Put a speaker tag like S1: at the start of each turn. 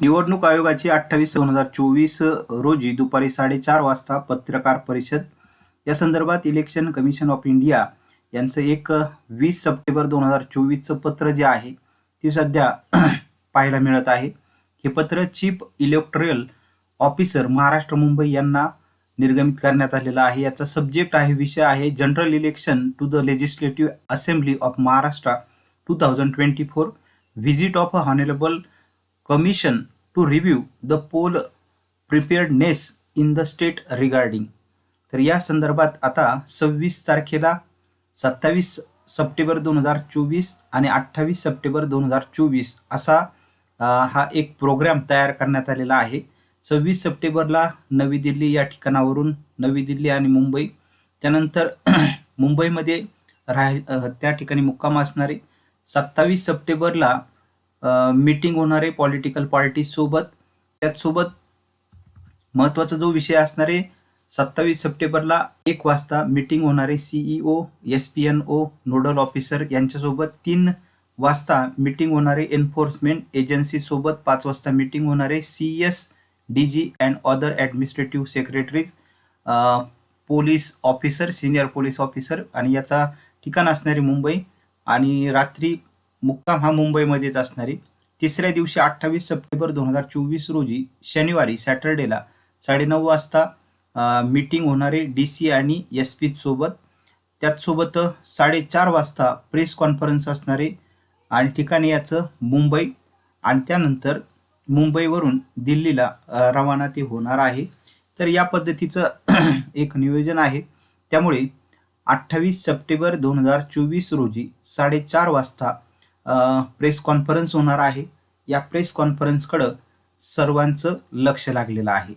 S1: निवडणूक आयोगाची अठ्ठावीस दोन हजार चोवीस रोजी दुपारी साडेचार वाजता पत्रकार परिषद. या संदर्भात इलेक्शन कमिशन ऑफ इंडिया यांचं एक वीस सप्टेंबर दोन हजार चोवीसचं पत्र जे आहे ते सध्या पाहायला मिळत आहे. हे पत्र chief electoral officer Maharashtra Mumbai यांना निर्गमित करण्यात आलेलं आहे. याचा सब्जेक्ट आहे विषय आहे general election to the legislative assembly of Maharashtra two thousand twenty four visit of a honourable commission to review the poll preparedness in the state regarding तर या संदर्भात आता सव्वीस तारखेला सत्तावीस सप्टेंबर दोन हजार चोवीस आणि अठ्ठावीस सप्टेंबर दोन हजार चोवीस असा हा एक प्रोग्राम तयार करण्यात आलेला आहे. सव्वीस सप्टेंबरला नवी दिल्ली या ठिकाणावरून नवी दिल्ली आणि मुंबई. त्यानंतर मुंबईमध्ये राह त्या ठिकाणी मुक्काम असणारे. सत्तावीस सप्टेंबरला मीटिंग होणारे पॉलिटिकल पार्टीजसोबत त्याचसोबत महत्त्वाचा जो विषय असणार आहे सत्तावीस सप्टेंबरला एक वाजता मीटिंग होणारे CEO S P N O nodal officer यांच्यासोबत. तीन वाजता मीटिंग होणारे एन्फोर्समेंट एजन्सीसोबत पाच वाजता मीटिंग होणारे C S D G and other administrative secretaries police officer senior police officer आणि याचा ठिकाण असणारी मुंबई. आणि रात्री मुक्काम हा मुंबईमध्येच असणारी. तिसऱ्या दिवशी अठ्ठावीस सप्टेंबर दोन हजार चोवीस रोजी शनिवारी सॅटर्डेला साडेनऊ वाजता मीटिंग होणारे डी सी आणि एस पी सोबत. त्याचसोबत साडेचार वाजता प्रेस कॉन्फरन्स असणारे आणि ठिकाणी याचं मुंबई आणि त्यानंतर मुंबईवरून दिल्लीला रवाना ते होणार आहे. तर या पद्धतीचं एक नियोजन आहे. त्यामुळे अठ्ठावीस सप्टेंबर दोन हजार चोवीस रोजी साडेचार वाजता प्रेस कॉन्फरन्स होणार आहे. या प्रेस कॉन्फरन्सकडं सर्वांचं लक्ष लागलेलं आहे.